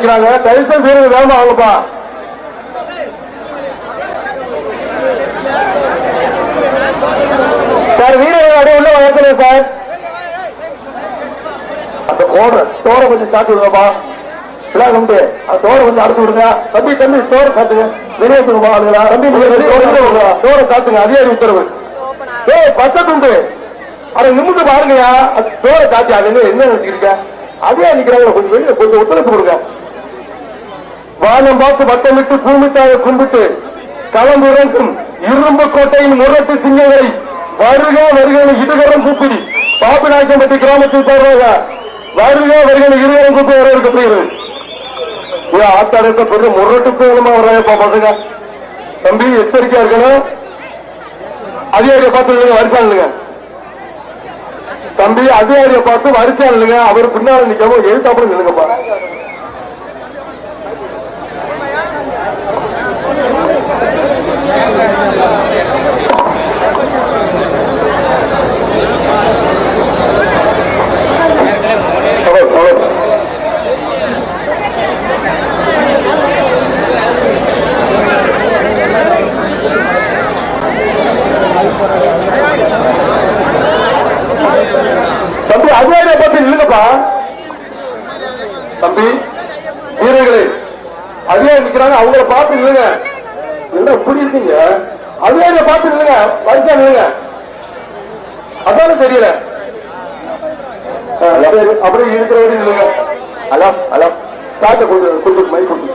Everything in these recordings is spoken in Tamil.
நிக்கிறாங்க தயவுசெய்து வீரர்கள் வேகமா வாங்கப்பா சார் வீரர்கள் அப்படியே உள்ள வளர்க்கணும் சார்? அந்த கோட ஸ்டோரை கொஞ்சம் சாட்டி விடுங்கப்பா. பிளாக் உண்டு அந்த ஸ்டோரை கொஞ்சம் அடுத்து விடுங்க. தம்பி தம்பி ஸ்டோரை காட்டுங்க வெளியே கொடுப்பா ஆளுங்களா? தம்பி ஸ்டோரை காட்டுங்க அதிகாரி உத்தரவு. ஏய் பச்சை துண்டு. அதை நிமிந்து பாருங்கயா அது காட்டி அது என்ன நினைச்சிருக்க அதே நிக்கிறாங்க கொஞ்சம் வெளியே கொஞ்சம் ஒத்துழைப்பு கொடுங்க. வானம் பார்த்து வட்டமிட்டு பூமித்தாய கும்பிட்டு களமிறங்கும் இரும்பு கோட்டையின் முரட்டு சிங்கங்களை வருக வருகை இடுகரம் கூப்பிடி பாப்பிநாயக்கம்பட்டி கிராமத்தில் சார்பாக வருக வருகை இருகரம் கூப்பி வரவேற்கப்படுகிறது ஏன் ஆத்தாடத்தை பெரிய முரட்டு பேரமா வர்றாங்கப்பா பசங்க. தம்பி எச்சரிக்கையா இருக்கணும்? அதிகாரியை பார்த்து இல்லைங்க தம்பி அதிகாரியை பார்த்து வரிசா அவர் பின்னால் நிற்கவும் எழுத்தாப்புல நில்லுங்கப்பா Hello, hello. தம்பி அதிகாரியை பார்த்து நில்லுங்கப்பா தம்பி வீரர்களே அதிகாரி நிக்கிறாங்க அவங்கள பார்த்து இல்லைங்க என்ன இப்படி இருக்கீங்க அதிகாரியை பார்த்து இல்லைங்க வயசா இல்லைங்க அதானே தெரியல. ஆ, அப்படியே இருக்கிற வரையும் இல்லைங்க ஹலோ ஹலோ. காட்ட கொண்டு கொண்டு மை கொண்டு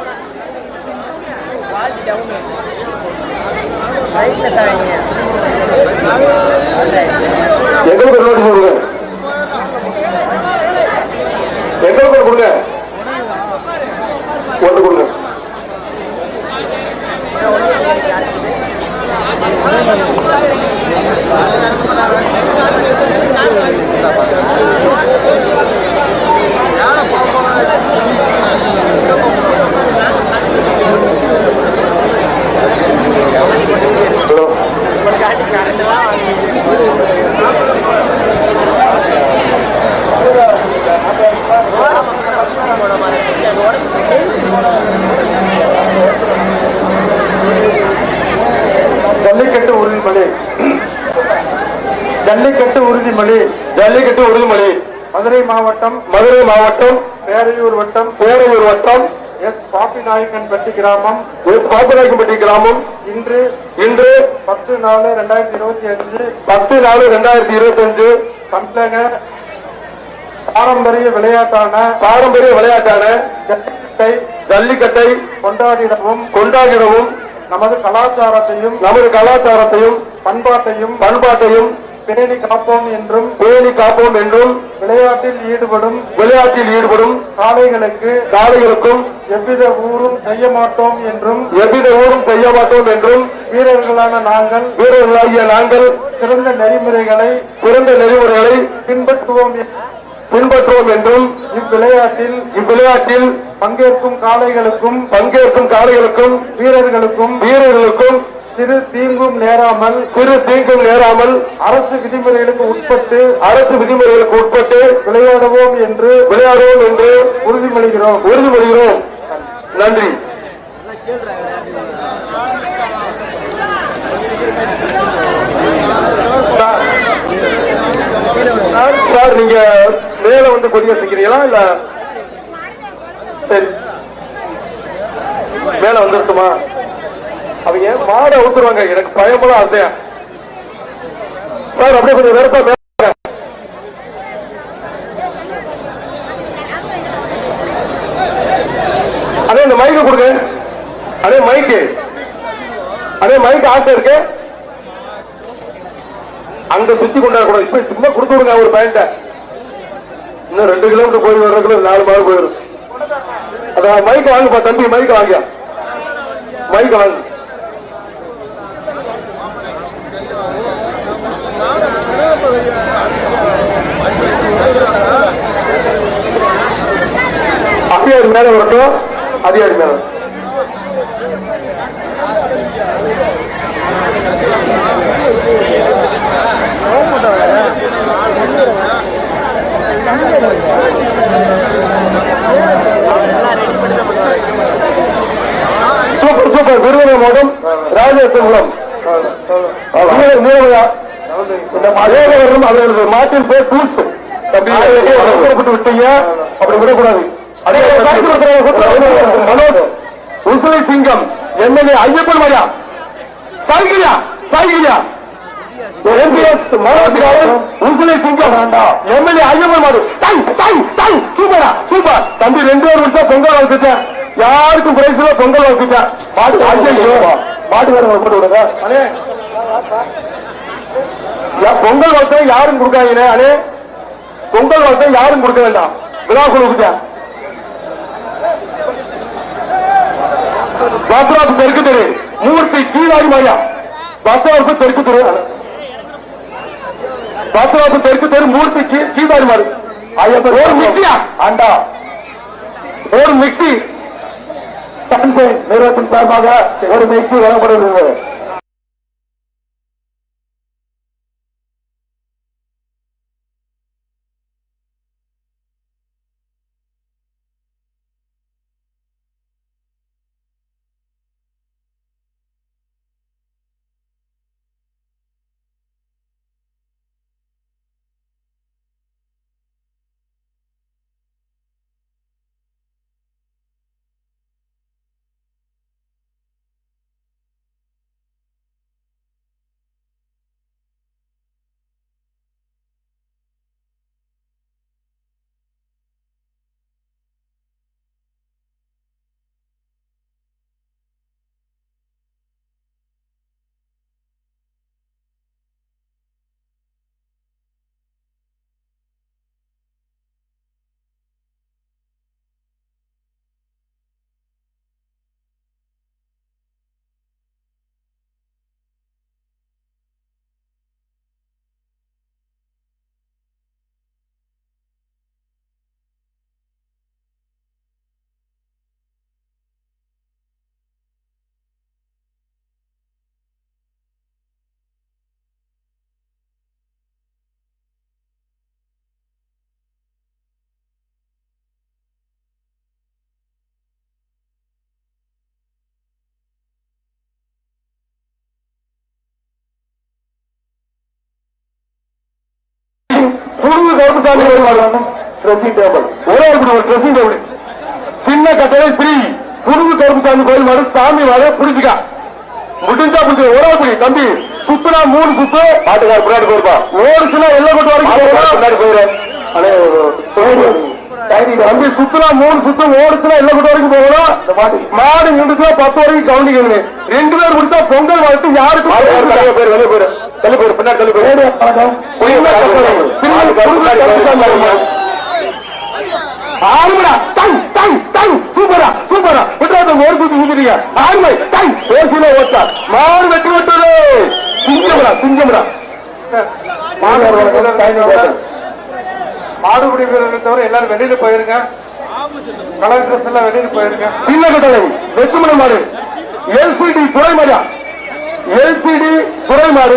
எங்களுக்கு ஒரு நோட்டீஸ் கொடுங்க எங்களுக்கு ஒரு கொடுங்க ஒன்று கொடுங்க ஹலோ ஜல்லிக்கட்டு உறுதிமொழி ஜல்லிக்கட்டு உறுதிமொழி ஜல்லிக்கட்டு உறுதிமொழி மதுரை மாவட்டம் மதுரை மாவட்டம் பேரையூர் வட்டம் பேரையூர் வட்டம் எஸ் பாப்பிநாயக்கன்பட்டி கிராமம். பாப்பநாயக்கம்பட்டி கிராமம். இன்று இன்று பத்து நாலு ரெண்டாயிரத்தி இருபத்தி அஞ்சு பத்து நாலு ரெண்டாயிரத்தி இருபத்தி அஞ்சு பாரம்பரிய விளையாட்டான பாரம்பரிய விளையாட்டான ஜல்லிக்கட்டை ஜல்லிக்கட்டை கொண்டாடிடவும் கொண்டாடிடவும் நமது கலாச்சாரத்தையும் நமது கலாச்சாரத்தையும் பண்பாட்டையும் பண்பாட்டையும் பேணி காப்போம் என்றும் பேணி காப்போம் என்றும் விளையாட்டில் ஈடுபடும் விளையாட்டில் ஈடுபடும் காளைகளுக்கு காளைகளுக்கும் எவ்வித ஊரும் செய்ய மாட்டோம் என்றும் எவ்வித ஊரும் செய்ய மாட்டோம் என்றும் வீரர்களான நாங்கள் வீரர்களாகிய நாங்கள் சிறந்த நெறிமுறைகளை சிறந்த நெறிமுறைகளை பின்பற்றுவோம் பின்பற்றுவோம் என்றும் இவ்விளையாட்டில் இவ்விளையாட்டில் பங்கேற்கும் காளைகளுக்கும் பங்கேற்கும் காளைகளுக்கும் வீரர்களுக்கும் வீரர்களுக்கும் சிறு தீங்கும் நேராமல் சிறு தீங்கும் நேராமல் அரசு விதிமுறைகளுக்கு உட்பட்டு அரசு விதிமுறைகளுக்கு உட்பட்டு விளையாடுவோம் என்று விளையாடுவோம் என்று உறுதிமொழிகிறோம். உறுதிமொழிகிறோம். நன்றி. சார், சார் நீங்க மேல வந்து கொடி வச்சுக்கிறீங்களா இல்ல? சரி. மேல வந்துருட்டுமா? அவங்க மாடை ஊத்துருவாங்க? எனக்கு பயமெல்லாம் ஆசையா சார் அப்படியே கொஞ்சம் வெறுப்பா அதே இந்த மைக்கு கொடுங்க. அதே மைக்கு அதே மைக்கு ஆசை இருக்கு அங்க சுத்தி கொண்டாட கூட இப்ப சும்மா கொடுத்து விடுங்க ஒரு பயன்ட்ட இன்னும் ரெண்டு கிலோமீட்டர் போய் வர்றதுக்குள்ள நாலு மாதம் போயிடும். அதான் மைக் வாங்கப்பா தம்பி மைக் வாங்க மைக் வாங்க. அதிகாரி மேல வரட்டும். அதிகாரி மேல. Super super. விருதுநகர் மாவட்டம் ராஜேஸ்வரம் மாற்றின் பேர் கூட்டு விட்டீங்க. அப்படி விடக்கூடாது. மனோஜ் உசுரை சிங்கம் எம்எல்ஏ ஐயப்பன் மரியா. சாய்கிரியா சாய்கிரியா. எம்பிஎஸ் மனோஜ் உசுரை சிங்கம் எம்எல்ஏ ஐயப்பன் மாடு டாய் டாய் டாய் சூப்பரா சூப்பர் தம்பி ரெண்டு பேர் விட்டா பொங்கல் வளர்த்துட்டேன். யாருக்கும் பிரைஸ்ல பொங்கல் வளர்த்துட்டேன். மாட்டு ஐயோ மாட்டுக்காரங்க போட்டு விடுங்க. பொங்கல் வளர்த்த யாரும் கொடுக்காங்கண்ணே அண்ணே. பொங்கல் வளர்த்த யாரும் கொடுக்க வேண்டாம். விழா கொடுக்குறேன் பாத்ராப்பு தெற்கு தெரு. மூர்த்தி கீழாடி மாயா பாத்ராப்பு தெற்கு தெரு. பாத்ராப்பு தெற்கு தெரு மூர்த்தி கீ- கீழாடி மாறு ஐயப்பன் ஒரு மிக்சியா ஆண்டா. ஒரு மிக்சி தந்தை நிறுவனத்தின் சார்பாக ஒரு மிக்சி வழங்கப்படுகிறது. புது கருப்புசாமி ட்ரெஸ்ஸிங் டேபிள் ஒரே ஒரு ட்ரெஸ்ஸிங் டேபிள் சின்ன கட்டளை ஃப்ரீ புது கருப்புசாமி கோயில் மாடு சாமி வர புடிச்சுக்கா முடிஞ்சா புடிச்சு ஒரே புடி தம்பி சுத்துனா மூணு சுத்து. பாட்டுக்கார பின்னாடி போயிருப்பா. ஓடுச்சுன்னா எல்லாம் கொண்டு வரைக்கும் பின்னாடி போயிரு. தம்பி சுத்துனா மூணு சுத்து ஓடுச்சுன்னா எல்லாம் கொண்டு வரைக்கும் போகணும் மாடு நின்றுச்சுன்னா பத்து வரைக்கும் கவனிக்கணும் ரெண்டு பேர் முடிச்சா பொங்கல் வாழ்த்து யாருக்கும் வெளியே போயிரு. தள்ளி போயிரு பின்னாடி ஆறுமடா. டன் டன் டன் சூப்பரா சூப்பரா. விட்டாத ஒரு குத்து ஊத்துறீங்க ஆறுமை டன் பேசில ஓட்டா. மாடு வெட்டி விட்டது. சிங்கம்டா சிங்கம்டா. மாடுபிடி வீரர்களை தவிர எல்லாரும் வெளியில போயிருங்க. கலர் ட்ரெஸ் எல்லாம் வெளியில போயிருங்க. சின்ன கட்டளை வெற்றுமணி மாடு எல்சிடி துறை மாடியா எல்சிடி துறை மாடு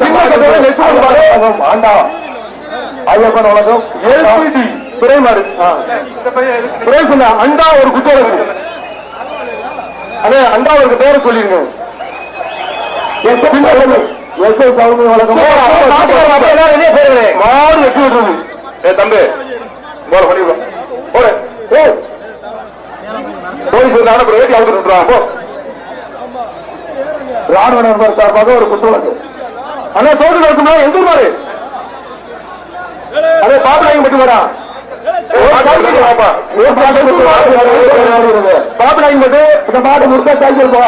சின்ன கட்டளை வெற்றுமணி மாடு ஆண்டா ஐயப்பன் வணக்கம் எல்சிடி துறை மாடு இந்த பையன் எதுக்கு துறை சொன்ன அண்டா ஒரு குத்தோட இருக்கு அதே அண்டா ஒரு பேரை சொல்லிருங்க எஸ்ஐ சௌமி வணக்கம் மாடு வெட்டி விட்டுருது. ஏ தம்பி போல போலீஸ் வந்து அனுப்புற வேட்டி அவுத்து விட்டுறான் போ. ராணுவ நண்பர் சார்பாக ஒரு குத்துவழக்கு ஆனா தோடு நடக்குமா எங்க பாரு. அதே பாப்பநாயகம் மட்டும் வரா பாப்பநாயகம் மட்டும் இந்த மாடு முருகா சாய்ச்சல் போ